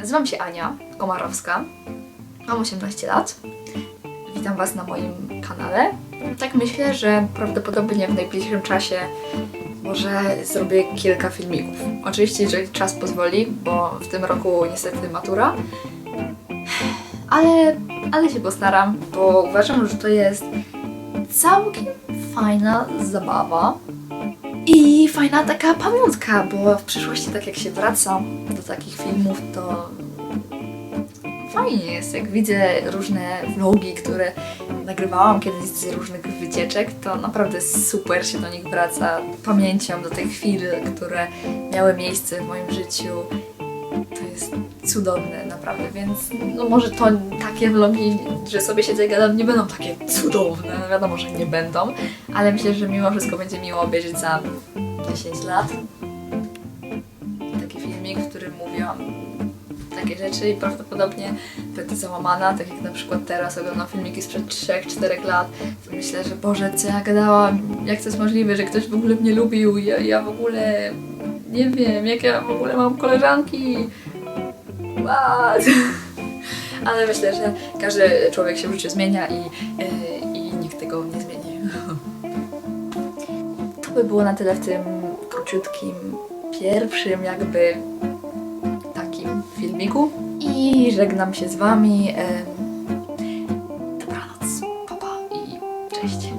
Nazywam się Ania Komarowska, mam 18 lat. Witam Was na moim kanale. Tak myślę, że prawdopodobnie w najbliższym czasie może zrobię kilka filmików. Oczywiście, jeżeli czas pozwoli, bo w tym roku niestety matura. Ale, ale się postaram, bo uważam, że to jest całkiem fajna zabawa. I fajna taka pamiątka, bo w przyszłości tak jak się wracam do takich filmów, to fajnie jest, jak widzę różne vlogi, które nagrywałam kiedyś z różnych wycieczek, to naprawdę super się do nich wraca pamięcią do tych chwil, które miały miejsce w moim życiu. To jest cudowne naprawdę, więc no może to takie vlogi, że sobie siedzę i gadam, nie będą takie cudowne, no wiadomo, że nie będą, ale myślę, że mimo wszystko będzie miło obejrzeć za 10 lat taki filmik, w którym mówiłam takie rzeczy i prawdopodobnie będę załamana, tak jak na przykład teraz oglądam filmiki sprzed 3-4 lat to myślę, że Boże, co ja gadałam, jak to jest możliwe, że ktoś w ogóle mnie lubił, ja, ja w ogóle nie wiem, jak ja w ogóle mam koleżanki. What? Ale myślę, że każdy człowiek się w życiu zmienia i, e, i, nikt tego nie zmieni. To by było na tyle w tym króciutkim, pierwszym jakby takim filmiku. I żegnam się z Wami. Dobranoc, papa pa i cześć.